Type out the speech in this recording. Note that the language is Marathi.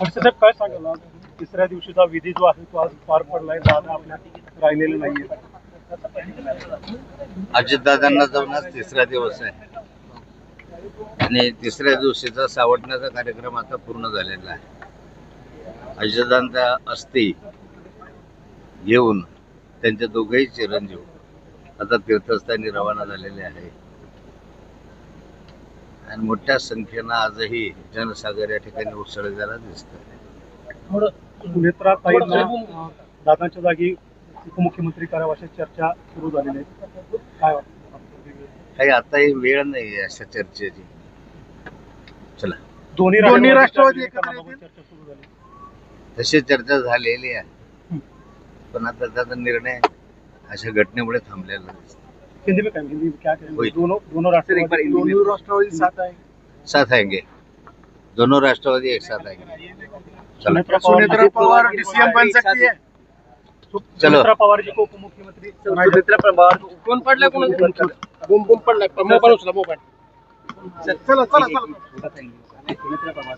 हर्षसाहेब काय सांगाल आज? तिसऱ्या दिवशीचा विधी जो आहे तो आज पार पडलाय दादा आपल्या राहिलेला नाहीये. अजितदादांना जाऊन आज तिसरा दिवस आहे. आणि तिसऱ्या दिवशीचा सावटण्याचा कार्यक्रम आता पूर्ण झालेला आहे. अजितदादांचा अस्थि येऊन त्यांचे दोघेही चिरंजीव आता तीर्थस्थानी रवाना झालेले आहे. आणि मोठ्या संख्येनं आजही जनसागर या ठिकाणी उसळलेला दिसत दादांच्या जागी उपमुख्यमंत्री करावं अशी चर्चा सुरू झालेली आहे. काय वाटतं? काही आताही वेळ नाही अशा चर्चेची. चला. दोन्ही दोन्ही राष्ट्रवादी राष्ट्रवादी एकत्र चर्चा सुरू झाली. तशी चर्चा झालेली आहे. पण आता त्याचा निर्णय अशा घटनेमुळे थांबलेला दिसतो हिंदी में कहेंगे हिंदी में क्या कहेंगे? वही। दोनों दोनों राष्ट्रवादी दोन्ही राष्ट्रवादी साथ आहे साथ आएंगे। दोनों राष्ट्रवादी एक साथ आएंगे। चलो। सुनेत्रा सुनेत्रा पवार डीसीएम बन सकती है। चलो। सुनेत्रा पवार जी को उपमुख्यमंत्री सुनेत्रा पवार कोण पडलाय कोण बुम बुम पडलाय मोबाईल उचला मोबाईल चला चला चला सुनेत्रा पवार